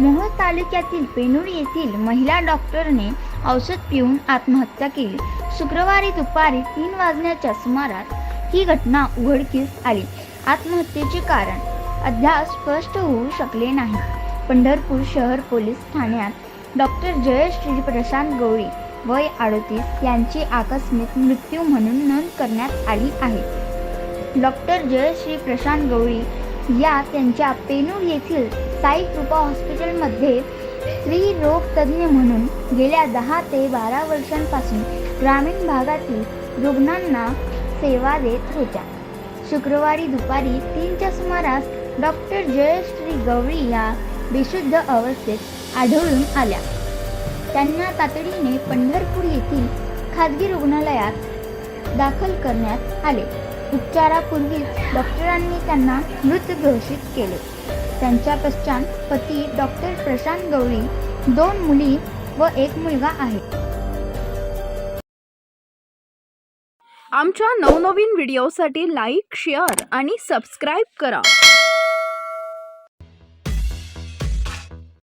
मोहोळ तालुक्यातील पेनूर येथील महिला डॉक्टरने औषध पिऊन आत्महत्या केली. शुक्रवारी दुपारी तीन वाजण्याच्या सुमारास ही घटना उघडकीस आली. आत्महत्येचे कारण अद्याप स्पष्ट होऊ शकले नाही. पंढरपूर शहर पोलीस ठाण्यात डॉक्टर जयश्री प्रशांत गवळी वय अडतीस यांची आकस्मिक मृत्यू म्हणून नोंद करण्यात आली आहे. डॉक्टर जयश्री प्रशांत गवळी या त्यांच्या पेनूर येथील साई कृपा हॉस्पिटलमध्ये स्त्री रोग तज्ज्ञ म्हणून गेल्या दहा ते बारा वर्षांपासून ग्रामीण भागातील रुग्णांना सेवा देत होत्या. शुक्रवारी दुपारी तीनच्या सुमारास डॉक्टर जयश्री गवळी या बेशुद्ध अवस्थेत आढळून आल्या. त्यांना तातडीने पंढरपूर येथील खाजगी रुग्णालयात दाखल करण्यात आले. उपचारापूर्वीच डॉक्टरांनी त्यांना मृत घोषित केले. त्यांच्या पश्चात पती डॉक्टर प्रशांत गवळी दोन मुली व एक मुलगा आहे. आमच्या नवनवीन व्हिडिओसाठी लाईक शेअर आणि सबस्क्राईब करा.